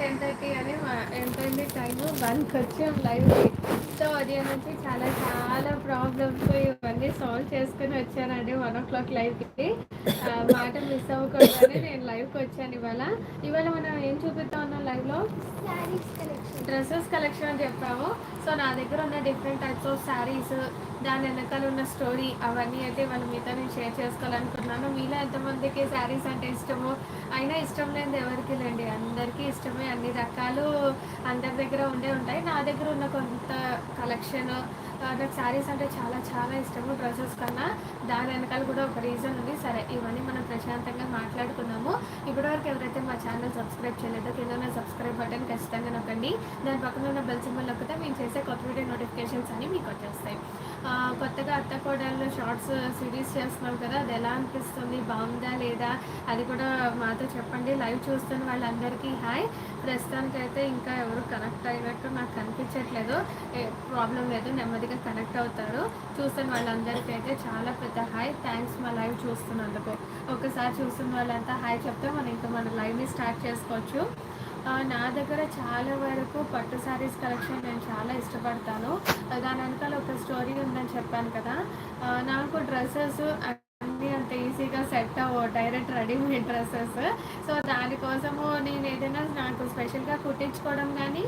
Ten thirty అని ఎంతైంది time వన్కి వచ్చాం లైవ్కి సో ఉదయం నుంచి చాలా చాలా ప్రాబ్లమ్స్ ఇవన్నీ సాల్వ్ చేసుకుని వచ్చానండి వన్ ఓ క్లాక్ లైవ్కి మాట మిస్ అవ్వకూడదని నేను లైవ్కి వచ్చాను ఇవాళ. ఇవాళ మనం ఏం చూపిస్తా ఉన్నాం లైవ్లో డ్రెస్సెస్ కలెక్షన్ అని చెప్పాము. సో నా దగ్గర ఉన్న డిఫరెంట్ టైప్స్ ఆఫ్ శారీస్ దాని వెనకాల ఉన్న స్టోరీ అవన్నీ అయితే వాళ్ళ మీతో నేను షేర్ చేసుకోవాలనుకున్నాను. మీలో ఎంతమందికి శారీస్ అంటే ఇష్టమో? అయినా ఇష్టం లేనిది ఎవరికి లేండి. అందరికీ ఇష్టమే. అన్ని రకాలు అందరి దగ్గర ఉండే ఉంటాయి. నా దగ్గర ఉన్న కొంత కలెక్షన్ నాకు శారీస్ అంటే చాలా చాలా ఇష్టము డ్రెస్సెస్ కన్నా. దాని వెనకాల కూడా ఒక రీజన్ ఉంది. సరే ఇవన్నీ మనం ప్రశాంతంగా మాట్లాడుకున్నాము. ఇప్పటివరకు ఎవరైతే మా ఛానల్ సబ్స్క్రైబ్ చేయలేదో కింద సబ్స్క్రైబ్ బటన్ ఖచ్చితంగా నొక్కండి. దాని పక్కన ఉన్న బెల్ సింబల్ నొక్కితే మేము చేసే కొత్త వీడియో నోటిఫికేషన్స్ అని మీకు వచ్చేస్తాయి. కొత్తగా అత్త కోడలు షార్ట్స్ సిరీస్ చేస్తున్నాం కదా అది ఎలా అనిపిస్తుంది? బాగుందా లేదా? అది కూడా మాతో చెప్పండి. లైవ్ చూస్తున్న వాళ్ళందరికీ హాయ్. ప్రస్తుతానికైతే ఇంకా ఎవరు కనెక్ట్ అయినట్టు నాకు కనిపించట్లేదు ప్రాబ్లం లేదు నెమ్మదిగా కనెక్ట్ అవుతారు. చూసిన వాళ్ళందరికీ అయితే చాలా పెద్ద హాయ్ థ్యాంక్స్ మా లైవ్ చూస్తున్నందుకు. ఒకసారి చూస్తున్న వాళ్ళంతా హాయ్ చెప్తే మనం ఇంకా మన లైవ్ని స్టార్ట్ చేసుకోవచ్చు. నా దగ్గర చాలా వరకు పట్టు శారీస్ కలెక్షన్ నేను చాలా ఇష్టపడతాను. దాని వెనకాల ఒక స్టోరీ ఉందని చెప్పాను కదా. నాకు డ్రెస్సెస్ అన్నీ ఈజీగా సెట్ అవ్వ డైరెక్ట్ రెడీమేడ్ డ్రెస్సెస్. సో దానికోసము నేను ఏదైనా నాకు స్పెషల్గా కుట్టించుకోవడం కానీ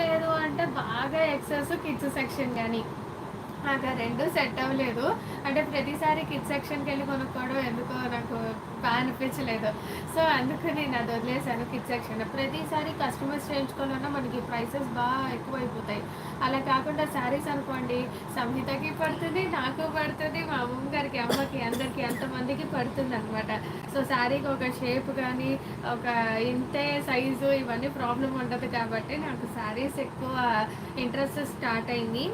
లేదు అంటే బాగా ఎక్సెస్ కిడ్స్ సెక్షన్ కానీ నాకు రెండు సెట్ అవ్వలేదు. అంటే ప్రతిసారి కిడ్ సెక్షన్కి వెళ్ళి కొనుక్కోవడం ఎందుకో నాకు బాగా అనిపించలేదు. సో అందుకు నేను అది వదిలేసాను కిడ్ సెక్షన్. ప్రతిసారి కస్టమర్స్ చేయించుకోవాలన్నా మనకి ప్రైసెస్ బాగా ఎక్కువైపోతాయి. అలా కాకుండా శారీస్ అనుకోండి సంహితకి పడుతుంది నాకు పడుతుంది మా అమ్మ గారికి అమ్మకి అందరికి ఎంతమందికి పడుతుంది అనమాట సో శారీకి ఒక షేప్ కానీ ఒక ఇంతే సైజు ఇవన్నీ ప్రాబ్లం ఉండదు కాబట్టి నాకు శారీస్ ఎక్కువ ఇంట్రెస్ట్ స్టార్ట్ అయింది.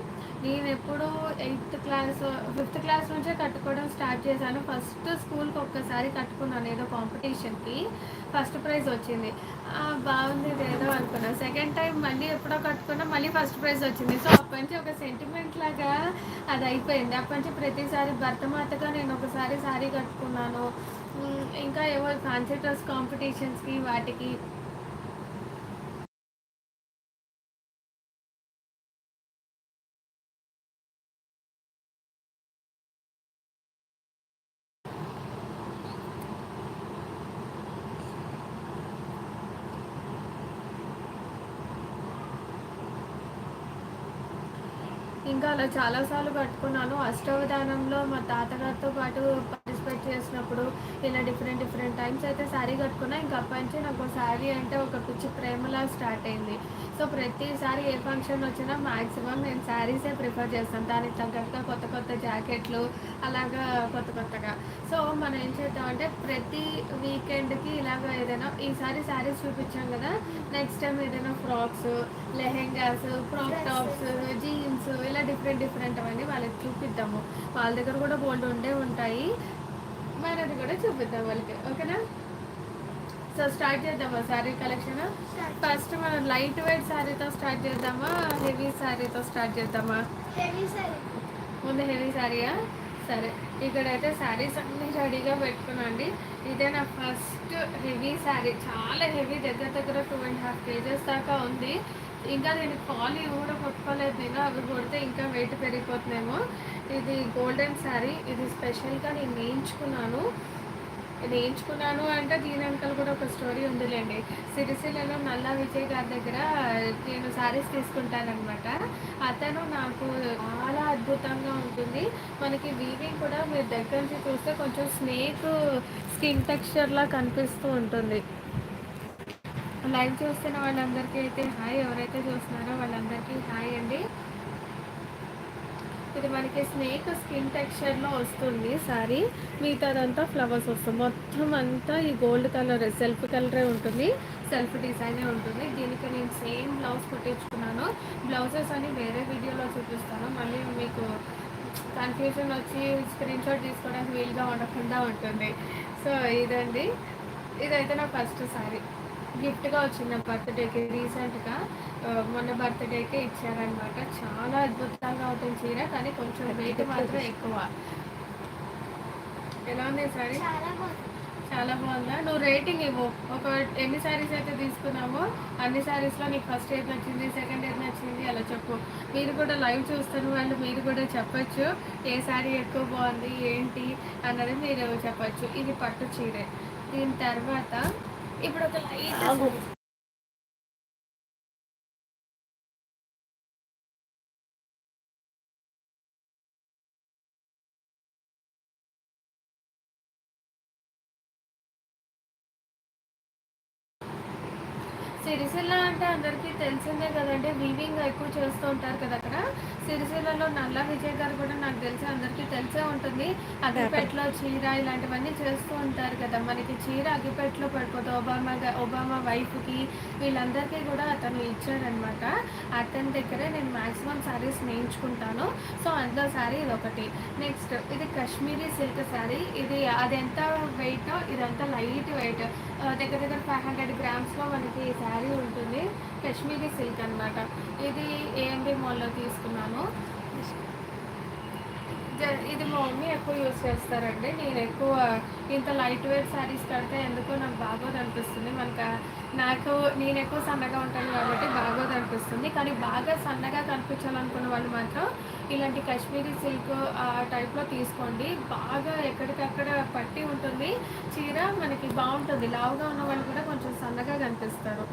నేను ఎప్పుడు ఎయిత్ క్లాస్ ఫిఫ్త్ క్లాస్ నుంచే కట్టుకోవడం స్టార్ట్ చేశాను. ఫస్ట్ స్కూల్కి ఒక్కసారి కట్టుకున్నాను ఏదో కాంపిటీషన్కి. ఫస్ట్ ప్రైజ్ వచ్చింది. బాగుంది ఏదో అనుకున్నాను సెకండ్ టైం మళ్ళీ ఎప్పుడో కట్టుకున్నా మళ్ళీ ఫస్ట్ ప్రైజ్ వచ్చింది. సో అప్పటి నుంచి ఒక సెంటిమెంట్ లాగా అది అయిపోయింది. అప్పటి నుంచి ప్రతిసారి భర్తమాతగా నేను ఒకసారి సారీ కట్టుకున్నాను. ఇంకా ఏవో ఫ్యాన్సీ డ్రెస్ కాంపిటీషన్స్కి వాటికి ఇంకా అలా చాలాసార్లు కట్టుకున్నాను. అష్టవధానంలో మా తాతగారితో పాటు ఎక్స్పెక్ట్ చేసినప్పుడు ఇలా డిఫరెంట్ డిఫరెంట్ టైమ్స్ అయితే శారీ కట్టుకున్నా ఇంకా అప్పటి నుంచి నాకు శారీ అంటే ఒక పిచ్చి ప్రేమలా స్టార్ట్ అయింది. సో ప్రతిసారి ఏ ఫంక్షన్ వచ్చినా మ్యాక్సిమం నేను శారీసే ప్రిఫర్ చేస్తాను. దానికి తగ్గట్టుగా కొత్త కొత్త జాకెట్లు అలాగా కొత్త కొత్తగా. సో మనం ఏం చేద్దామంటే ప్రతి వీకెండ్కి ఇలాగ ఏదైనా ఈసారి శారీస్ చూపించాం కదా నెక్స్ట్ టైం ఏదైనా frocks lehengas frock tops jeans ఇలా డిఫరెంట్ డిఫరెంట్ అవన్నీ వాళ్ళకి చూపిద్దాము. వాళ్ళ దగ్గర కూడా బోల్డ్ ఉండే ఉంటాయి. మనది కూడా చూపిద్దాం వాళ్ళకి ఓకేనా? సో స్టార్ట్ చేద్దామా శారీ కలెక్షన్ ఫస్ట్ మనం లైట్ వెయిట్ శారీతో స్టార్ట్ చేద్దామా హెవీ శారీతో స్టార్ట్ చేద్దామా? హెవీ ముందు హెవీ శారీయా సరే ఇక్కడైతే శారీస్ అన్ని రెడీగా పెట్టుకున్నాండి ఇదే నా ఫస్ట్ హెవీ శారీ చాలా హెవీ దగ్గర దగ్గర టూ అండ్ హాఫ్ కేజెస్ దాకా ఉంది. ఇంకా నేను పాలు కూడా కొట్టుకోలేదు నేను అవి కొడితే ఇంకా వెయిట్ పెరిగిపోతుందేమో. ఇది గోల్డెన్ శారీ ఇది స్పెషల్గా నేను వేయించుకున్నాను నేర్చుకున్నాను అంటే దీని వెనకాల కూడా ఒక స్టోరీ ఉందిలేండి. సిరిసిల్లలో నల్ల విజయ్ గారి దగ్గర నేను శారీస్ తీసుకుంటానమాట అతను నాకు చాలా అద్భుతంగా ఉంటుంది. మనకి వీవింగ్ కూడా మీరు దగ్గర నుంచి చూస్తే కొంచెం స్నేక్ స్కిన్ టెక్స్చర్లా కనిపిస్తూ ఉంటుంది. లైవ్ చూస్తున్న వాళ్ళందరికీ అయితే హాయ్. ఎవరైతే చూస్తున్నారో వాళ్ళందరికీ హాయ్ అండి. ఇది మనకి స్నేక్ స్కిన్ టెక్స్చర్లో వస్తుంది సారీ. మిగతాదంతా ఫ్లవర్స్ వస్తుంది. మొత్తం అంతా ఈ గోల్డ్ కలర్ సెల్ఫ్ కలరే ఉంటుంది. సెల్ఫ్ డిజైనే ఉంటుంది. దీనికి నేను సేమ్ బ్లౌజ్ కుట్టించుకున్నాను. బ్లౌజెస్ అని వేరే వీడియోలో చూపిస్తాను. మళ్ళీ మీకు కన్ఫ్యూజన్ వచ్చి స్క్రీన్ షాట్ తీసుకోవడానికి వీలుగా ఉండకుండా ఉంటుంది. సో ఇదండి. ఇదైతే నా ఫస్ట్ సారీ గిఫ్ట్గా వచ్చింది బర్త్డేకి రీసెంట్గా. మొన్న బర్త్డేకి ఇచ్చారనమాట చాలా అద్భుతంగా అవుతుంది చీర కానీ కొంచెం వెయిట్ మాత్రం ఎక్కువ. ఎలా ఉంది సారీ? చాలా బాగుంది. నువ్వు రేటింగ్ ఇవ్వు. ఒక ఎన్ని శారీస్ అయితే తీసుకున్నామో అన్ని శారీస్లో నీకు ఫస్ట్ ఏది నచ్చింది సెకండ్ ఏది నచ్చింది అలా చెప్పు. మీరు కూడా లైవ్ చూస్తున్న వాళ్ళు మీరు కూడా చెప్పచ్చు ఏ శారీ ఎక్కువ బాగుంది ఏంటి అన్నది మీరు చెప్పచ్చు. ఇది పట్టు చీరే. దీని తర్వాత ఇప్పుడు ఒక లైట్ సిరిసిల్ల అంటే అందరికీ తెలిసిందే కదండి. వీవింగ్ ఎక్కువ చేస్తూ ఉంటారు కదా అక్కడ. సిరిసిల్లలో నల్ల విజయ్ గారు కూడా నాకు తెలిసి అందరికీ తెలిసే ఉంటుంది. అగ్గిపెట్లో చీర ఇలాంటివన్నీ చేస్తూ ఉంటారు కదా. మనకి చీర అగ్గిపెట్లో పడిపోతుంది ఒబామా ఒబామా వైఫ్కి వీళ్ళందరికీ కూడా అతను ఇచ్చారనమాట అతని దగ్గరే నేను మ్యాక్సిమం శారీస్ నేర్చుకుంటాను సో అందులో శారీ ఇది ఒకటి నెక్స్ట్ ఇది కాశ్మీరీ సిల్క్ శారీ ఇది అది ఎంత వెయిట్ ఇదంతా లైట్ వెయిట్ దగ్గర దగ్గర ఫైవ్ హండ్రెడ్ గ్రామ్స్లో మనకి శారీ ఉంటుంది. కాశ్మీరీ సిల్క్ అనమాట ఇది ఏఎంబి మాల్లో తీసుకున్నాను. ఇది మా మమ్మీ ఎక్కువ యూస్ చేస్తారండి. నేను ఎక్కువ ఇంత లైట్ వెయిట్ శారీస్ కడితే అనిపిస్తుంది. మనకు నాకు నేను ఎక్కువ సన్నగా ఉంటాను కాబట్టి బాగా కనిపిస్తుంది కానీ బాగా సన్నగా కనిపించాలనుకున్న వాళ్ళు మాత్రం ఇలాంటి కాశ్మీరీ సిల్క్ ఆ టైప్లో తీసుకోండి. బాగా ఎక్కడికక్కడ పట్టి ఉంటుంది. చీర మనకి బాగుంటుంది. లావుగా ఉన్న వాళ్ళు కూడా కొంచెం సన్నగా కనిపిస్తారు.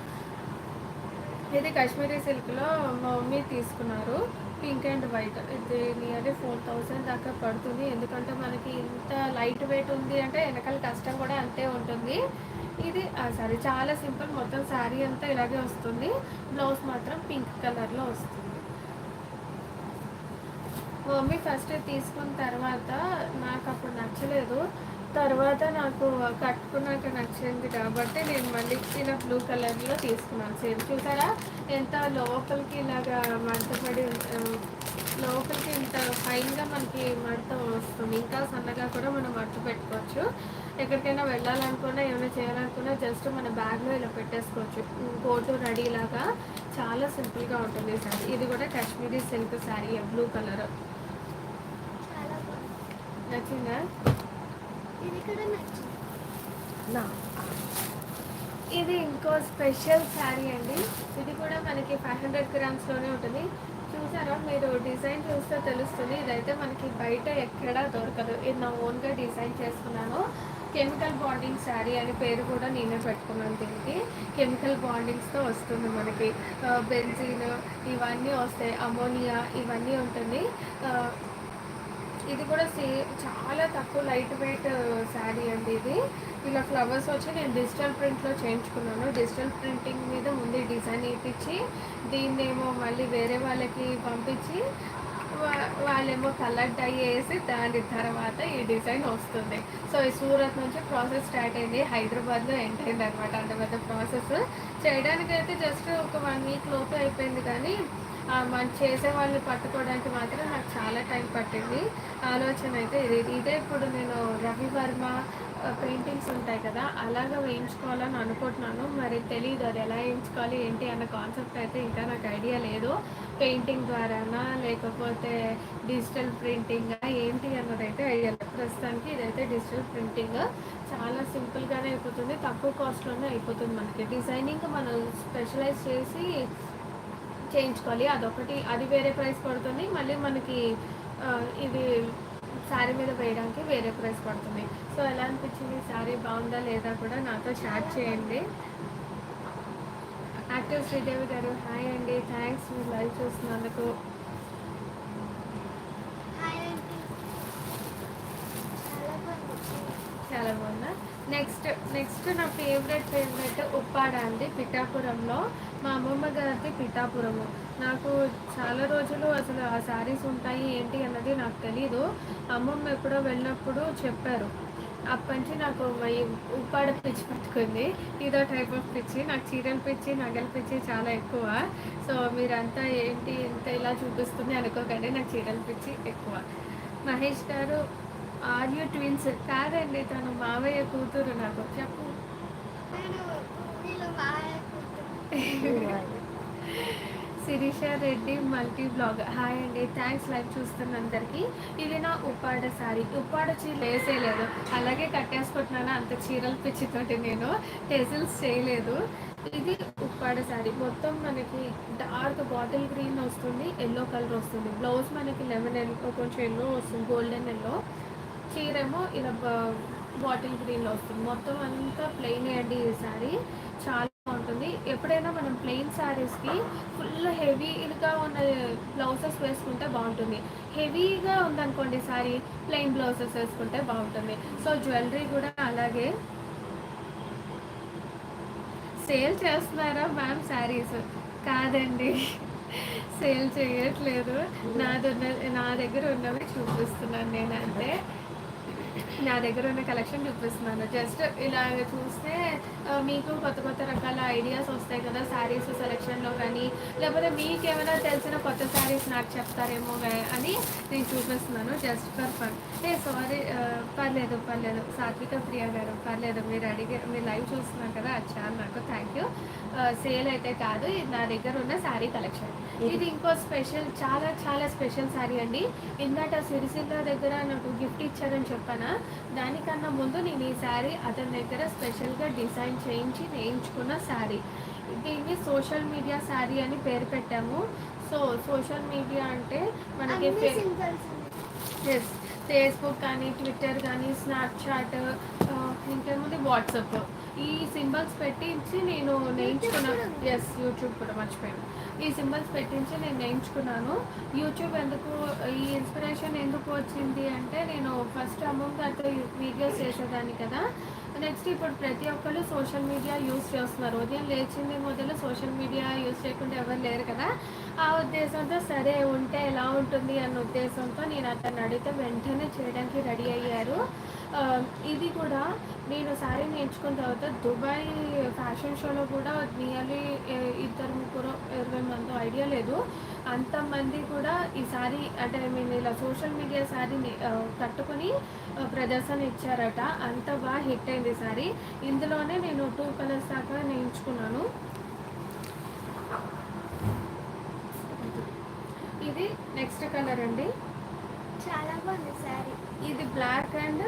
ఇది కాశ్మీరీ సిల్క్లో మా మమ్మీ తీసుకున్నారు. Pink and white. ఇది నియర్లీ ఫోర్ థౌజండ్ దాకా పడుతుంది. ఎందుకంటే మనకి ఇంత లైట్ వెయిట్ ఉంది అంటే వెనకాల కష్టం కూడా అంతే ఉంటుంది. ఇది సారీ చాలా సింపుల్. మొత్తం శారీ అంతా ఇలాగే వస్తుంది. బ్లౌజ్ మాత్రం పింక్ కలర్లో వస్తుంది. మమ్మీ ఫస్ట్ తీసుకున్న తర్వాత నాకు అప్పుడు నచ్చలేదు. తర్వాత నాకు కట్టుకున్నాక నచ్చింది కాబట్టి నేను మళ్ళీ చిన్న బ్లూ కలర్లో తీసుకున్నాను. సేమ్ చూసారా? ఎంత లోపలికి ఇలాగా మడతపడి లోపలికి ఇంత ఫైన్గా మనకి మడత వస్తుంది. ఇంకా సన్నగా కూడా మనం మడత పెట్టుకోవచ్చు. ఎక్కడికైనా వెళ్ళాలనుకున్నా ఏమైనా చేయాలనుకున్నా జస్ట్ మన బ్యాగ్లో ఇలా పెట్టేసుకోవచ్చు. కోటు రెడీ లాగా చాలా సింపుల్గా ఉంటుంది శారీ ఇది కూడా Kashmiri silk sari blue colour నచ్చిందా? ఇది ఇది ఇంకో స్పెషల్ శారీ అండి. ఇది కూడా మనకి ఫైవ్ హండ్రెడ్ గ్రామ్స్లోనే ఉంటుంది. చూసారా? మీరు డిజైన్ చూస్తే తెలుస్తుంది. ఇదైతే మనకి బయట ఎక్కడా దొరకదు. ఇది నా ఓన్గా డిజైన్ చేసుకున్నాను. కెమికల్ బాండింగ్ శారీ అని పేరు కూడా నేనే పెట్టుకున్నాను దీనికి. కెమికల్ బాండింగ్స్తో వస్తుంది మనకి. బెంజిన్ ఇవన్నీ వస్తాయి. అమోనియా ఇవన్నీ ఉంటుంది. ఇది కూడా సే చాలా తక్కువ లైట్ వెయిట్ శారీ అండి ఇది. ఇలా ఫ్లవర్స్ వచ్చి నేను డిజిటల్ ప్రింట్లో చేయించుకున్నాను. డిజిటల్ ప్రింటింగ్ మీద ముందు డిజైన్ ఇప్పించి దీన్నేమో మళ్ళీ వేరే వాళ్ళకి పంపించి వాళ్ళేమో కలర్ డై వేసి దాని తర్వాత ఈ డిజైన్ వస్తుంది. సో ఈ సూరత్ నుంచి ప్రాసెస్ స్టార్ట్ అయింది. హైదరాబాద్లో ఎండ్ అయింది అనమాట అంత పెద్ద ప్రాసెస్. చేయడానికి అయితే జస్ట్ ఒక వన్ వీక్ లోపు అయిపోయింది కానీ మనం చేసే వాళ్ళని పట్టుకోవడానికి మాత్రం నాకు చాలా టైం పట్టింది. ఆలోచన అయితే ఇది. ఇదే ఇప్పుడు నేను రవి వర్మ పెయింటింగ్స్ ఉంటాయి కదా అలాగా వేయించుకోవాలని అనుకుంటున్నాను. మరి తెలియదు అది ఎలా వేయించుకోవాలి ఏంటి అన్న కాన్సెప్ట్ అయితే ఇంకా నాకు ఐడియా లేదు. పెయింటింగ్ ద్వారానా లేకపోతే డిజిటల్ ప్రింటింగ్ ఏంటి అన్నది అయితే ఐడియా లేదు. ప్రస్తుతానికి ఇదైతే డిజిటల్ ప్రింటింగ్ చాలా సింపుల్గానే అయిపోతుంది. తక్కువ కాస్ట్లోనే అయిపోతుంది మనకి. డిజైనింగ్ మనం స్పెషలైజ్ చేసి చేయించుకోవాలి. అదొకటి అది వేరే ప్రైస్ పడుతుంది. మళ్ళీ మనకి ఇది శారీ మీద వేయడానికి వేరే ప్రైస్ పడుతుంది. సో ఎలా అనిపించింది? శారీ బాగుందా లేదా కూడా నాతో షేర్ చేయండి. యాక్టివ్ శ్రీదేవి గారు హాయ్ అండి. థ్యాంక్స్ మీరు లైవ్ చూస్తున్నందుకు చాలా బాగుందా నెక్స్ట్ నెక్స్ట్ నా ఫేవరెట్ ఫేవరెట్ ఉప్పాడ అండి పిఠాపురంలో. మా అమ్మమ్మ గారిది పిఠాపురము. నాకు చాలా రోజులు అసలు ఆ శారీస్ ఉంటాయి ఏంటి అన్నది నాకు తెలీదు. అమ్మమ్మ ఎప్పుడో వెళ్ళినప్పుడు చెప్పారు. అప్పటి నుంచి నాకు ఉప్పాడ పిచ్చి పట్టుకుంది. ఇదో టైప్ ఆఫ్ పిచ్చి. నాకు చీరలు పిచ్చి నగలు పిచ్చి చాలా ఎక్కువ. సో మీరంతా ఏంటి ఇంత ఇలా చూపిస్తుంది అనుకోకండి. నాకు చీరలు పిచ్చి ఎక్కువ. మహేష్ గారు ఆర్ యూ ట్విన్స్ కాదండి తను మావయ్య కూతురు నాకు. చెప్పు. Sirisha Reddy multi blog hi అండి. థ్యాంక్స్ లైవ్ చూస్తున్న అందరికీ ఇది నా ఉప్పాడ శారీ ఉప్పాడ చీర వేసేయలేదు అలాగే కట్టేసుకుంటున్నాను. అంత చీరల పిచ్చితోటి నేను. టెజిల్స్ చేయలేదు. ఇది ఉప్పాడ శారీ మొత్తం మనకి డార్క్ బాటిల్ గ్రీన్ వస్తుంది. ఎల్లో కలర్ వస్తుంది. బ్లౌజ్ మనకి లెమన్ ఎల్లో కొంచెం ఎల్లో వస్తుంది. Golden yellow. చీరేమో ఇలా బాటిల్ గ్రీన్లో వస్తుంది. మొత్తం అంతా ప్లెయిన్ అండి ఈ శారీ చాలా ఉంటుంది. ఎప్పుడైనా మనం ప్లెయిన్ శారీస్కి ఫుల్ హెవీగా ఉన్న బ్లౌజెస్ వేసుకుంటే బాగుంటుంది. హెవీగా ఉందనుకోండి సారీ ప్లెయిన్ బ్లౌజెస్ వేసుకుంటే బాగుంటుంది. సో జ్యువెలరీ కూడా అలాగే సేల్ చేస్తున్నారా మ్యామ్ శారీస్ కాదండి. సేల్ చేయట్లేదు. నాదున్న నా దగ్గర ఉన్నవి చూపిస్తున్నాను నేను నా దగ్గర ఉన్న కలెక్షన్ చూపిస్తున్నాను. జస్ట్ ఇలాగ చూస్తే మీకు కొత్త కొత్త రకాల ఐడియాస్ వస్తాయి కదా శారీస్ సెలెక్షన్లో కానీ లేకపోతే మీకు ఏమైనా తెలిసిన కొత్త శారీస్ నాకు చెప్తారేమో అని నేను చూపిస్తున్నాను జస్ట్ ఫర్ ఫన్ ఏ సారీ పర్లేదు పర్లేదు. సాత్విక ప్రియ గారు పర్లేదు మీరు అడిగే మీరు లైవ్ చూస్తున్నారు కదా అది నాకు థ్యాంక్ యూ సేల్ అయితే కాదు ఇది నా దగ్గర ఉన్న శారీ కలెక్షన్ ఇది ఇంకో స్పెషల్ చాలా చాలా స్పెషల్ శారీ అండి. ఇందాక సిరిసిల్ల దగ్గర నాకు గిఫ్ట్ ఇచ్చారని చెప్పానా? దానికన్నా ముందు నేను ఈ శారీ అతని దగ్గర స్పెషల్గా డిజైన్ చేయించి నేయించుకున్న శారీ. దీన్ని సోషల్ మీడియా శారీ అని పేరు పెట్టాము. సో సోషల్ మీడియా అంటే మనకి ఎస్ ఫేస్బుక్ కానీ ట్విట్టర్ కానీ స్నాప్చాట్ ఇంకేముంది వాట్సాప్ ఈ సింబల్స్ పెట్టించి నేను నేర్చుకున్నాను ఎస్ యూట్యూబ్ కూడా మర్చిపోయాను. ఈ సింబల్స్ పెట్టించి నేను నేర్చుకున్నాను. యూట్యూబ్ ఎందుకు ఈ ఇన్స్పిరేషన్ ఎందుకు వచ్చింది అంటే నేను ఫస్ట్ అమౌంట్ గారితో వీడియోస్ చేసేదాన్ని కదా. నెక్స్ట్ ఇప్పుడు ప్రతి ఒక్కరు సోషల్ మీడియా యూస్ చేస్తున్నారు. ఉదయం లేచింది మొదలు సోషల్ మీడియా యూస్ చేయకుండా ఎవరు లేరు కదా. ఆ ఉద్దేశంతో సరే ఉంటే ఎలా ఉంటుంది అన్న ఉద్దేశంతో నేను అతను అడిగితే వెంటనే చేయడానికి రెడీ అయ్యారు. ఇది కూడా నేను శారీ నేర్చుకున్న తర్వాత దుబాయ్ ఫ్యాషన్ షోలో కూడా నియర్లీ ఇద్దరు ముగ్గురు ఇరవై మంది ఐడియా లేదు. అంతమంది కూడా ఈ శారీ అంటే మేము ఇలా సోషల్ మీడియా శారీ కట్టుకుని ప్రదర్శన ఇచ్చారట. అంత బాగా హిట్ అయింది శారీ ఇందులోనే నేను టూ కలర్స్ దాకా నేర్చుకున్నాను. ఇది నెక్స్ట్ కలర్ అండి. చాలా బాగుంది శారీ ఇది బ్లాక్ అండ్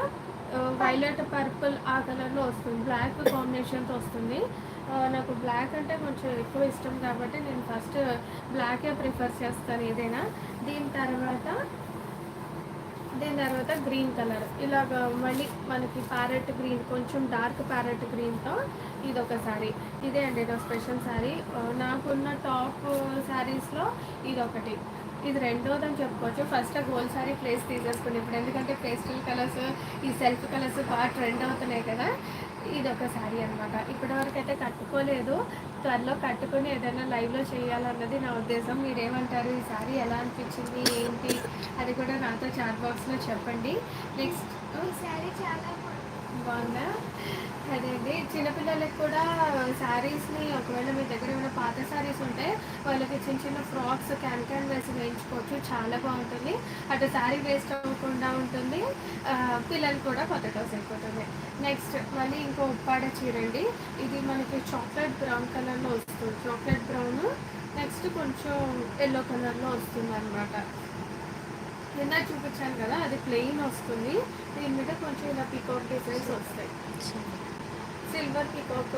వైలెట్ పర్పుల్ ఆ కలర్లో వస్తుంది. బ్లాక్ కాంబినేషన్తో వస్తుంది. నాకు బ్లాక్ అంటే కొంచెం ఎక్కువ ఇష్టం కాబట్టి నేను ఫస్ట్ బ్లాకే ప్రిఫర్ చేస్తాను ఏదైనా. దీని తర్వాత దీని తర్వాత గ్రీన్ కలర్. ఇలాగ మళ్ళీ మనకి ప్యారెట్ గ్రీన్ కొంచెం డార్క్ ప్యారెట్ గ్రీన్తో ఇది ఒక శారీ ఇదే అండి నా స్పెషల్ శారీ నాకున్న టాప్ శారీస్లో ఇది ఒకటి ఇది రెండోది అని చెప్పుకోవచ్చు. ఫస్ట్ ఆ గోల్డ్ శారీ ప్లేస్ తీసేసుకుని ఇప్పుడు ఎందుకంటే పేస్టల్ కలర్స్ ఈ సెల్ఫ్ కలర్స్ బాగా ట్రెండ్ అవుతున్నాయి కదా ఇది ఒక శారీ అనమాట ఇప్పటివరకు అయితే కట్టుకోలేదు. త్వరలో కట్టుకొని ఏదైనా లైవ్లో చేయాలన్నది నా ఉద్దేశం. మీరేమంటారు? ఈ శారీ ఎలా అనిపించింది? ఏంటి? అది కూడా నాతో చాట్ బాక్స్లో చెప్పండి. నెక్స్ట్ ఈ శారీ చాలా బాగుందా? అదే అండి. చిన్నపిల్లలకి కూడా శారీస్ని ఒకవేళ మీ దగ్గర ఏమైనా పాత శారీస్ ఉంటే వాళ్ళకి చిన్న చిన్న ఫ్రాక్స్ క్యాన్ క్యాన్ వేసి వేయించుకోవచ్చు. చాలా బాగుంటుంది. అటు శారీ వేస్ట్ అవ్వకుండా ఉంటుంది. పిల్లలు కూడా కొత్త డ్రెస్ అయిపోతుంది. నెక్స్ట్ మళ్ళీ ఇంకో ఉప్పాడ చీరండి ఇది మనకి చాక్లెట్ బ్రౌన్ కలర్లో వస్తుంది. చాక్లెట్ బ్రౌన్ నెక్స్ట్ కొంచెం ఎల్లో కలర్లో వస్తుంది అనమాట నిన్న చూపించాను కదా అది ప్లెయిన్ వస్తుంది. దీని మీద కొంచెం ఇలా పికౌట్ డిజైన్స్ వస్తాయి. సిల్వర్ పికాక్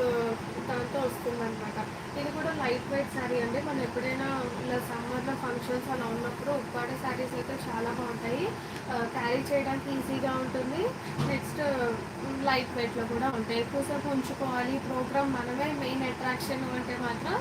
దాంతో వస్తుందన్నమాట. ఇది కూడా లైట్ వెయిట్ శారీ అండి. మనం ఎప్పుడైనా ఇలా సమ్మర్లో ఫంక్షన్స్ అలా ఉన్నప్పుడు ఉప్పాడ శారీస్ అయితే చాలా బాగుంటాయి. క్యారీ చేయడానికి ఈజీగా ఉంటుంది. నెక్స్ట్ లైట్ వెయిట్లో కూడా ఉంటాయి. ఎక్కువసేపు ఉంచుకోవాలి. ప్రోగ్రామ్ మనమే మెయిన్ అట్రాక్షన్ అంటే మాత్రం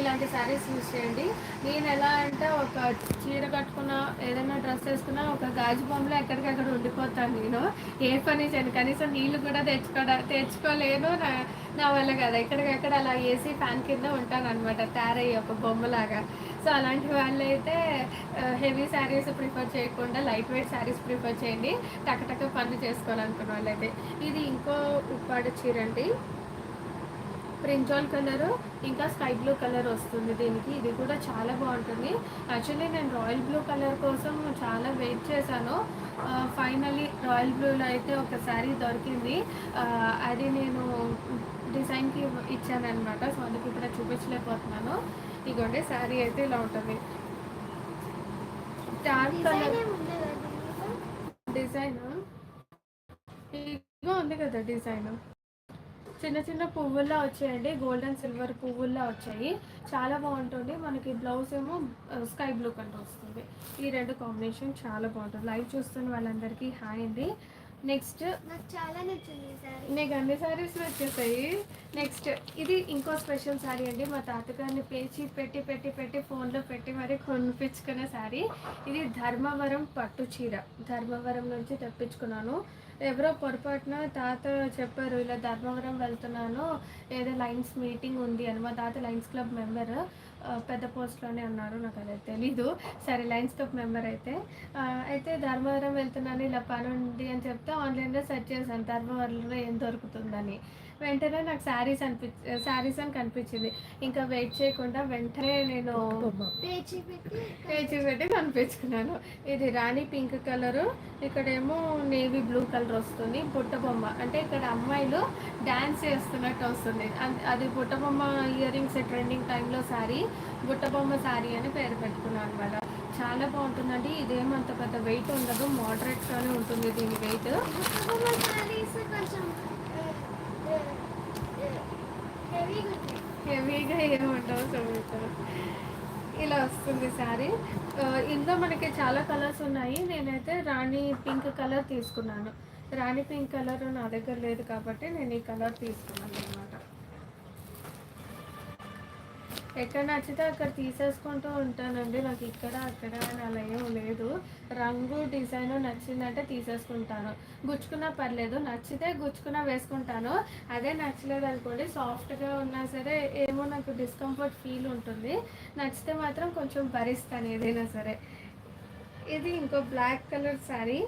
ఇలాంటి శారీస్ యూస్ చేయండి. నేను ఎలా అంటే ఒక చీర కట్టుకున్న ఏదైనా డ్రెస్ వేసుకున్నా ఒక గాజు బొమ్మలో ఎక్కడికక్కడ ఉండిపోతాను నేను. ఏ పని చేయను. కనీసం నీళ్ళు కూడా తెచ్చుకోడా తెచ్చుకోలేను. నా నా వల్ల కదా. ఎక్కడికక్కడ అలా ఏసీ ఫ్యాన్ కింద ఉంటాను అనమాట తయారయ్యి ఒక బొమ్మలాగా. సో అలాంటి వాళ్ళైతే హెవీ శారీస్ ప్రిఫర్ చేయకుండా లైట్ వెయిట్ శారీస్ ప్రిఫర్ చేయండి. టకటక పనులు చేసుకోవాలనుకున్న వాళ్ళైతే. ఇది ఇంకో ఉప్పాడు చీర అండి. ప్రింజాల్ కలర్ ఇంకా స్కై బ్లూ కలర్ వస్తుంది దీనికి. ఇది కూడా చాలా బాగుంటుంది. యాక్చువల్లీ నేను రాయల్ బ్లూ కలర్ కోసం చాలా వెయిట్ చేశాను. ఫైనలీ రాయల్ బ్లూలో అయితే ఒక శారీ దొరికింది. అది నేను డిజైన్కి ఇచ్చాను అనమాట సో అందుకు ఇప్పుడు చూపించలేకపోతున్నాను. ఇగోండి శారీ అయితే ఇలా ఉంటుంది. Dark colour? డిజైన్ ఇదిగో ఉంది కదా డిజైన్ చిన్న చిన్న పువ్వుల్లా వచ్చాయండి. గోల్డెన్ సిల్వర్ పువ్వుల్లా వచ్చాయి. చాలా బాగుంటుంది. మనకి బ్లౌజ్ ఏమో స్కై బ్లూ కలర్ వస్తుంది. ఈ రెండు కాంబినేషన్ చాలా బాగుంటుంది. లైవ్ చూస్తున్న వాళ్ళందరికీ హాయ్ అండి. నెక్స్ట్ నాకు చాలా నచ్చింది నీకు అన్ని సారీస్ వచ్చేసాయి నెక్స్ట్ ఇది ఇంకో స్పెషల్ శారీ అండి. మా తాతగారిని పేచి పెట్టి పెట్టి పెట్టి ఫోన్లో పెట్టి మరీ కొనిపించుకునే శారీ ఇది ధర్మవరం పట్టు చీర. ధర్మవరం నుంచి తెప్పించుకున్నాను. ఎవరో పొరపాటున తాత చెప్పారు ఇలా ధర్మవరం వెళ్తున్నాను ఏదో లైన్స్ మీటింగ్ ఉంది అని. మా తాత లైన్స్ క్లబ్ మెంబర్ పెద్ద పోస్ట్లోనే ఉన్నారు నాకు అది తెలీదు. సరే లైన్స్ క్లబ్ మెంబర్ అయితే అయితే ధర్మవరం వెళ్తున్నాను ఇలా పని ఉంది అని చెప్తే ఆన్లైన్లో సెర్చ్ చేశాను ధర్మవరంలో ఏం దొరుకుతుందని. వెంటనే నాకు శారీస్ అనిపి శారీస్ అని కనిపించింది. ఇంకా వెయిట్ చేయకుండా వెంటనే నేను పేచి పెట్టి కనిపించుకున్నాను. ఇది రాణి పింక్ కలరు ఇక్కడేమో నేవీ బ్లూ కలర్ వస్తుంది. బుట్ట బొమ్మ అంటే ఇక్కడ అమ్మాయిలు డ్యాన్స్ చేస్తున్నట్టు వస్తుంది. అది బుట్ట బొమ్మ ఇయర్ రింగ్స్ ట్రెండింగ్ టైంలో శారీ బుట్ట బొమ్మ శారీ అని పేరు పెట్టుకున్నాను అనమాట. చాలా బాగుంటుందండి. ఇదేమంత పెద్ద వెయిట్ ఉండదు. మోడరేట్గానే ఉంటుంది దీని వెయిట్ బుట్టబొమ్మ శారీస్ కొంచెం హెవీగా ఏముండవు చూపుతారు ఇలా వస్తుంది శారీ. ఇంకా ఇందులో మనకి చాలా కలర్స్ ఉన్నాయి. నేనైతే రాణి పింక్ కలర్ తీసుకున్నాను. రాణి పింక్ కలర్ నా దగ్గర లేదు కాబట్టి నేను ఈ కలర్ తీసుకున్నాను అనమాట ఎక్కడ నచ్చితే అక్కడ తీసేసుకుంటూ ఉంటానండి. నాకు ఇక్కడ అక్కడ అని అలా ఏం లేదు. రంగు డిజైన్ నచ్చిందంటే తీసేసుకుంటాను. గుచ్చుకున్నా పర్లేదు. నచ్చితే గుచ్చుకున్నా వేసుకుంటాను. అదే నచ్చలేదు అనుకోండి సాఫ్ట్గా ఉన్నా సరే ఏమో నాకు డిస్కంఫర్ట్ ఫీల్ ఉంటుంది. నచ్చితే మాత్రం కొంచెం భరిస్తాను ఏదైనా సరే. ఇది ఇంకో black colour sari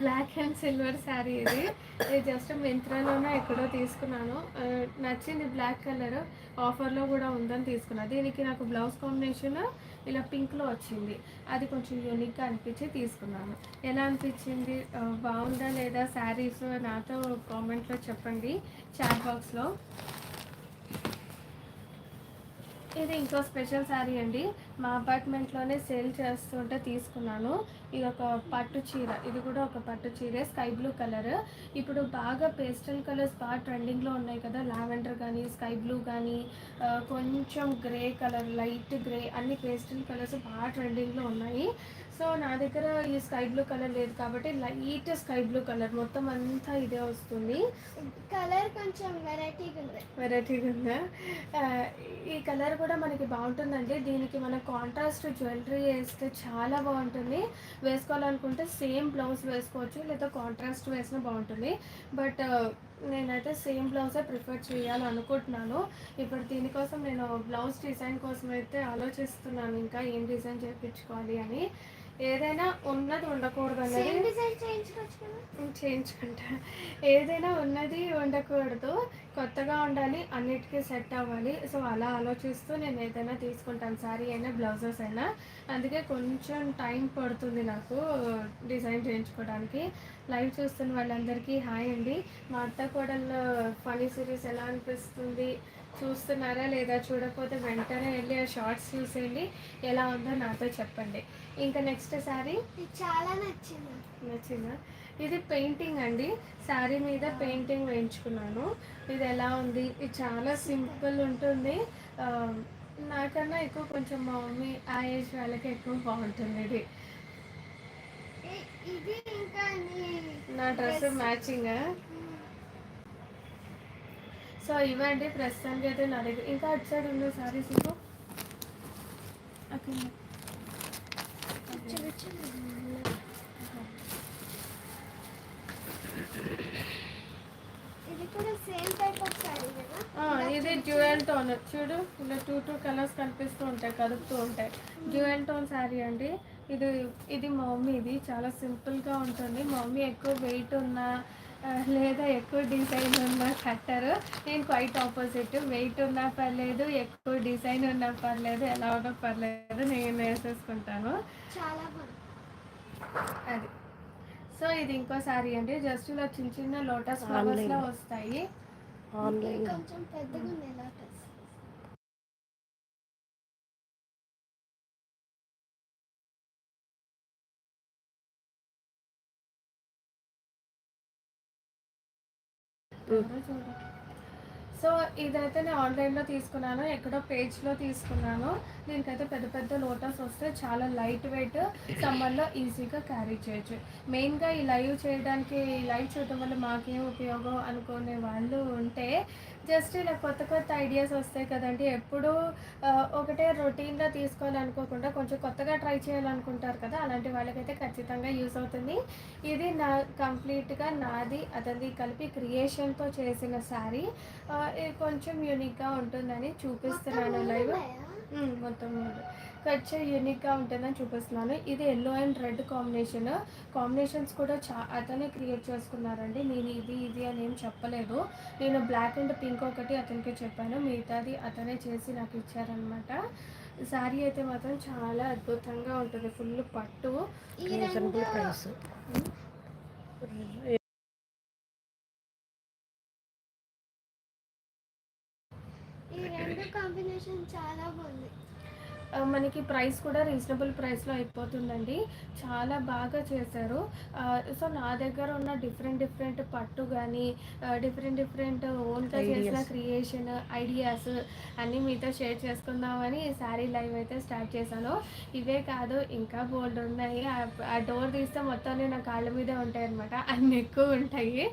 black and silver sari ఇది. ఇది జస్ట్ మింత్రాలోనే ఎక్కడో తీసుకున్నాను. నచ్చింది బ్లాక్ కలర్. ఆఫర్లో కూడా ఉందని తీసుకున్నాను దీనికి నాకు బ్లౌజ్ కాంబినేషన్ ఇలా పింక్లో వచ్చింది. అది కొంచెం యూనిక్గా అనిపించి తీసుకున్నాను. ఎలా అనిపించింది? బాగుందా లేదా? శారీస్ నాతో కామెంట్లో చెప్పండి. చాట్ బాక్స్లో. ఇది ఇంకో స్పెషల్ శారీ అండి. మా అపార్ట్మెంట్లోనే సేల్ చేస్తుంటే తీసుకున్నాను. ఇది ఒక పట్టు చీర. ఇది కూడా ఒక పట్టు చీర స్కై బ్లూ కలర్. ఇప్పుడు బాగా పేస్టల్ కలర్స్ బాగా ట్రెండింగ్లో ఉన్నాయి కదా. లావెండర్ కానీ స్కై బ్లూ కానీ కొంచెం గ్రే కలర్ లైట్ గ్రే అన్ని పేస్టల్ కలర్స్ బాగా ట్రెండింగ్లో ఉన్నాయి. సో నా దగ్గర ఈ స్కై బ్లూ కలర్ లేదు కాబట్టి లైట్ స్కై బ్లూ కలర్. మొత్తం అంతా ఇదే వస్తుంది. కలర్ కొంచెం వెరైటీగా ఉంది. వెరైటీగా ఉందా? ఈ కలర్ కూడా మనకి బాగుంటుందండి. దీనికి మన కాంట్రాస్ట్ జ్యువెలరీ వేస్తే చాలా బాగుంటుంది. వేసుకోవాలనుకుంటే సేమ్ బ్లౌజ్ వేసుకోవచ్చు లేదా కాంట్రాస్ట్ వేసినా బాగుంటుంది. బట్ నేనైతే సేమ్ బ్లౌజే ప్రిఫర్ చేయాలనుకుంటున్నాను. ఇప్పుడు దీనికోసం నేను బ్లౌజ్ డిజైన్ కోసం అయితే ఆలోచిస్తున్నాను. ఇంకా ఏం డిజైన్ చేయించుకోవాలి అని. ఏదైనా ఉన్నది ఉండకూడదు అన్నది చేయించుకుంటా. ఏదైనా ఉన్నది ఉండకూడదు. కొత్తగా ఉండాలి అన్నిటికీ సెట్ అవ్వాలి. సో అలా ఆలోచిస్తూ నేను ఏదైనా తీసుకుంటాను. శారీ అయినా బ్లౌజెస్ అయినా. అందుకే కొంచెం టైం పడుతుంది నాకు డిజైన్ చేయించుకోవడానికి. లైవ్ చూస్తున్న వాళ్ళందరికీ హాయ్ అండి. మా అత్త కోడలు ఫనీ సిరీస్ ఎలా అనిపిస్తుంది? చూస్తున్నారా లేదా చూడకపోతే వెంటనే వెళ్ళి ఆ షార్ట్స్ చూసేయండి ఎలా ఉందో నాతో చెప్పండి. ఇంకా నెక్స్ట్ శారీ? చాలా నచ్చింది. నచ్చిందా? ఇది పెయింటింగ్ అండి. శారీ మీద పెయింటింగ్ వేయించుకున్నాను. ఇది ఎలా ఉంది? ఇది చాలా సింపుల్ ఉంటుంది. నాకన్నా ఎక్కువ కొంచెం మా మమ్మీ ఆ ఏజ్ వాళ్ళకి ఎక్కువ బాగుంటుంది ఇది. ఇ- ఇది ఇంకా నీ డ్రెస్. మ్యాచింగ్? సో ఇవండి ప్రస్తుతానికి అయితే నా దగ్గర ఇంకా అటు సైడ్ ఉన్న శారీస్ ఇంకో. ఇది కూడా సేమ్ టైప్ ఆఫ్ సారీ కదా? ఆ, ఇది డ్యూయల్ టోన్ చూడు ఇలా టూ టూ కలర్స్ కనిపిస్తూ ఉంటాయి కలుపుతూ ఉంటాయి. డ్యూయల్ టోన్ శారీ అండి. ఇది ఇది మా మమ్మీ ఇది చాలా సింపుల్గా ఉంటుంది. మా మమ్మీ ఎక్కువ వెయిట్ ఉన్న లేదా ఎక్కువ డిజైన్ ఉన్న కట్టరు. నేను క్వైట్ ఆపోజిట్ వెయిట్ ఉన్నా పర్లేదు ఎక్కువ డిజైన్ ఉన్నా పర్లేదు ఎలా ఉన్నా పర్లేదు నేను వేసేసుకుంటాను. చాలా బాగుంది. అది. సో ఇది ఇంకో శారీ అండి. జస్ట్ ఇలా చిన్న చిన్న లోటస్ ఫ్లవర్స్లో వస్తాయి. ఇది కొంచెం పెద్దగా ఉంది లోటస్ ఎవరో చూడు సో ఇదైతే నేను ఆన్లైన్లో తీసుకున్నాను ఎక్కడో పేజ్లో తీసుకున్నాను. దీనికైతే పెద్ద పెద్ద లోటస్ వస్తే చాలా లైట్ వెయిట్ సమ్మర్లో ఈజీగా క్యారీ చేయొచ్చు. మెయిన్గా ఈ లైవ్ చేయడానికి ఈ లైవ్ చూడటం వల్ల మాకేం ఉపయోగం అనుకునే వాళ్ళు ఉంటే జస్ట్ ఇలా కొత్త కొత్త ఐడియాస్ వస్తాయి కదండి. ఎప్పుడూ ఒకటే రొటీన్గా తీసుకోవాలనుకోకుండా కొంచెం కొత్తగా ట్రై చేయాలనుకుంటారు కదా అలాంటి వాళ్ళకైతే ఖచ్చితంగా యూస్ అవుతుంది. ఇది నా కంప్లీట్గా నాది అతనిది కలిపి క్రియేషన్తో చేసిన శారీ. ఇది కొంచెం యూనిక్గా ఉంటుందని చూపిస్తున్నాను లైవ్. మొత్తం కొంచెం యూనిక్గా ఉంటుందని చూపిస్తున్నాను. ఇది yellow and red combination combinations కూడా చా అతనే క్రియేట్ చేసుకున్నారండి. నేను ఇది ఇది అని ఏం చెప్పలేదు. నేను బ్లాక్ అండ్ పింక్ ఒకటి అతనికి చెప్పాను. మిగతాది అతనే చేసి నాకు ఇచ్చారనమాట శారీ అయితే మాత్రం చాలా అద్భుతంగా ఉంటుంది. ఫుల్ పట్టు. ఈ రెండు రీజనబుల్ ప్రైస్ ఈ రెండు కాంబినేషన్ చాలా బాగుంది. మనకి ప్రైస్ కూడా రీజనబుల్ ప్రైస్లో అయిపోతుందండి. చాలా బాగా చేశారు. సో నా దగ్గర ఉన్న డిఫరెంట్ డిఫరెంట్ పట్టు కానీ డిఫరెంట్ డిఫరెంట్ ఓన్గా చేసిన. క్రియేషన్ ఐడియాస్ అన్నీ మీతో షేర్ చేసుకుందామని శారీ లైవ్ అయితే స్టార్ట్ చేశాను. ఇవే కాదు ఇంకా బోల్డ్ ఉన్నాయి. ఆ- డోర్ తీస్తే మొత్తం నా కాళ్ళ మీదే ఉంటాయి అనమాట అన్ని ఎక్కువ ఉంటాయి.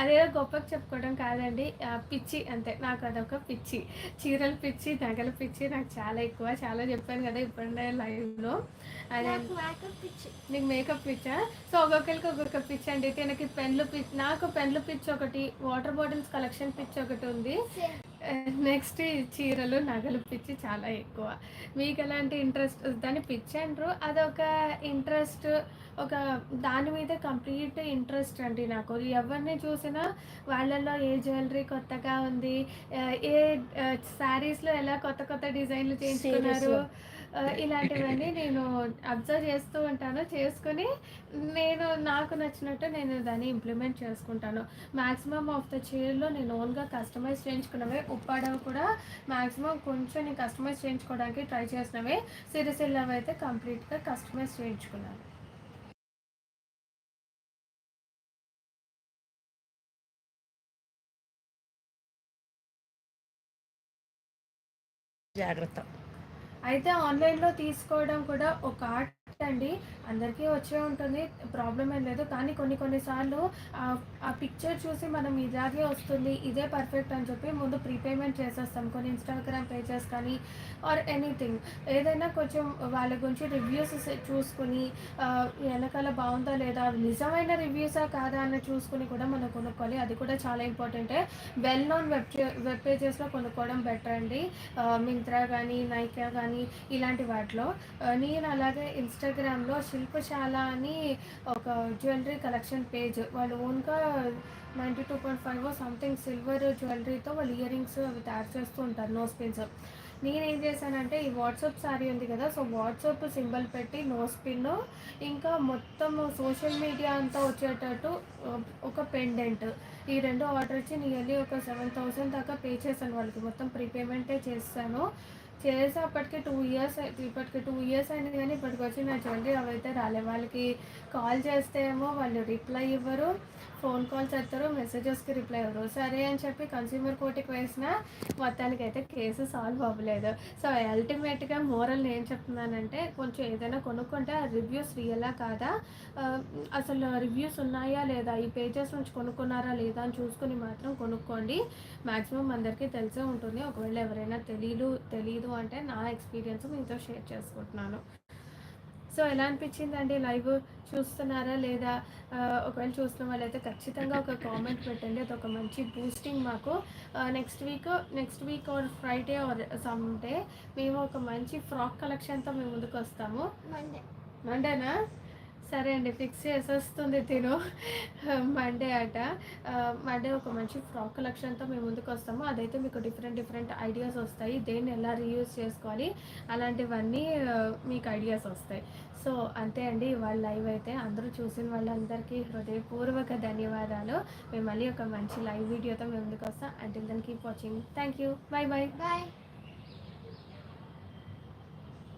అదేదో గొప్పగా చెప్పుకోవడం కాదండి. పిచ్చి అంతే. నాకు అదొక పిచ్చి. చీరల పిచ్చి నగల పిచ్చి నాకు చాలా ఎక్కువ చాలా చెప్పాను కదా ఇప్పుడే లైవ్లో. అదే నాకు మేకప్ పిచ్చి. నీకు సో ఒక్కొక్కరికి ఒక్కొక్క పిచ్ అండి. తనకి పెన్లు పిచ్ నాకు పెన్లు పిచ్ ఒకటి వాటర్ బాటిల్స్ కలెక్షన్ పిచ్ ఒకటి ఉంది. నెక్స్ట్ చీరలు నగలు పిచ్చి చాలా ఎక్కువ. మీకు ఎలాంటి ఇంట్రెస్ట్? దాన్ని పిచ్చి అంటారు. అదొక ఇంట్రెస్ట్ ఒక దాని మీద కంప్లీట్ ఇంట్రెస్ట్ అండి నాకు. ఎవరిని చూసినా వాళ్ళల్లో ఏ జ్యువెలరీ కొత్తగా ఉంది ఏ శారీస్లో ఎలా కొత్త కొత్త డిజైన్లు చేయించుకున్నారు ఇలాంటివన్నీ నేను అబ్జర్వ్ చేస్తూ ఉంటాను చేసుకుని నేను నాకు నచ్చినట్టు నేను దాన్ని ఇంప్లిమెంట్ చేసుకుంటాను. మ్యాక్సిమం ఆఫ్ ద చీరలో నేను ఓన్గా కస్టమైజ్ చేయించుకున్నవే ఉప్పాడవి కూడా మ్యాక్సిమం కొంచెం నేను కస్టమైజ్ చేయించుకోవడానికి ట్రై చేసినవే సిరిసిల్లవి అయితే కంప్లీట్గా కస్టమైజ్ చేయించుకున్నాను. జాగ్రత్త. అయితే ఆన్లైన్లో తీసుకోవడం కూడా ఒక ఆర్ట్ అండి. అందరికీ వచ్చే ఉంటుంది. ప్రాబ్లం ఏం లేదు. కానీ కొన్ని కొన్నిసార్లు ఆ- ఆ పిక్చర్ చూసి మనం ఇలాగే వస్తుంది ఇదే పర్ఫెక్ట్ అని చెప్పి ముందు ప్రీపేమెంట్ చేసేస్తాం. కొన్ని ఇన్స్టాగ్రామ్ పేజెస్ కానీ ఆర్ ఎనీథింగ్. ఏదైనా కొంచెం వాళ్ళ గురించి రివ్యూస్ చూసుకుని వెనకాల బాగుందా లేదా? నిజమైన రివ్యూసా కాదా అని చూసుకుని కూడా మనం కొనుక్కోవాలి. అది కూడా చాలా ఇంపార్టెంటే. వెల్ నోన్ వెబ్ వెబ్ పేజెస్లో కొనుక్కోవడం బెటర్ అండి. మింత్రా కానీ నైకా కానీ ఇలాంటి వాటిలో. నేను అలాగే ఇన్స్టా ఇన్స్టాగ్రామ్లో శిల్పశాల అని ఒక జ్యువెలరీ కలెక్షన్ పేజ్ వాళ్ళు ఓన్గా ninety two point five something silver జ్యువెలరీతో వాళ్ళు ఇయర్ రింగ్స్ అవి తయారు చేస్తూ ఉంటారు నో స్పిన్స్ నేనేం చేశానంటే ఈ వాట్సాప్ శారీ ఉంది కదా సో వాట్సాప్ సింబల్ పెట్టి నో స్పిన్ ఇంకా మొత్తం సోషల్ మీడియా అంతా వచ్చేటట్టు ఒక పెండెంట్ ఈ రెండు ఆర్డర్ వచ్చి నియర్లీ ఒక సెవెన్ థౌసండ్ దాకా పే చేశాను వాళ్ళకి. మొత్తం ప్రీపేమెంటే చేస్తాను చేసి అప్పటికే టూ ఇయర్స్ ఇప్పటికి టూ ఇయర్స్ అయింది కానీ ఇప్పటికి వచ్చి నా జ్యువెలరీ అవైతే రాలే వాళ్ళకి కాల్ చేస్తే ఏమో వాళ్ళు రిప్లై ఇవ్వరు. ఫోన్ కాల్స్ ఎత్తారు మెసేజెస్కి రిప్లై అవ్వరు సరే అని చెప్పి కన్స్యూమర్ కోర్టుకి వేసిన మొత్తానికి అయితే కేసు సాల్వ్ అవ్వలేదు. సో అల్టిమేట్గా మోరల్ నేను చెప్తున్నానంటే కొంచెం ఏదైనా కొనుక్కుంటే ఆ రివ్యూస్ రియలా కాదా? అసలు రివ్యూస్ ఉన్నాయా లేదా? ఈ పేజెస్ నుంచి కొనుక్కున్నారా లేదా అని చూసుకుని మాత్రం కొనుక్కోండి. మ్యాక్సిమం అందరికీ తెలిసే ఉంటుంది. ఒకవేళ ఎవరైనా తెలియదు తెలియదు అంటే నా ఎక్స్పీరియన్స్ మీతో షేర్ చేసుకుంటున్నాను. సో ఎలా అనిపించిందండి? లైవ్ చూస్తున్నారా లేదా? ఒకవేళ చూస్తున్న వాళ్ళైతే ఖచ్చితంగా ఒక కామెంట్ పెట్టండి. అది ఒక మంచి బూస్టింగ్ మాకు. Next week next week or Friday or some day మేము ఒక మంచి ఫ్రాక్ కలెక్షన్తో మేము ముందుకు వస్తాము మండే మండేనా సరే అండి ఫిక్స్ చేసేస్తుంది తిను. మండే అట. మండే ఒక మంచి ఫ్రాక్ కలెక్షన్తో మేము ముందుకు వస్తాము అదైతే మీకు డిఫరెంట్ డిఫరెంట్ ఐడియాస్ వస్తాయి. దేన్ని ఎలా రీయూజ్ చేసుకోవాలి? అలాంటివన్నీ మీకు ఐడియాస్ వస్తాయి. సో అంతే అండి వాళ్ళ లైవ్ అయితే అందరూ చూసిన వాళ్ళందరికీ హృదయపూర్వక ధన్యవాదాలు. మేము మళ్ళీ ఒక మంచి లైవ్ వీడియోతో మేము ముందుకు వస్తాం. అంటే దానికి watching thank you bye bye bye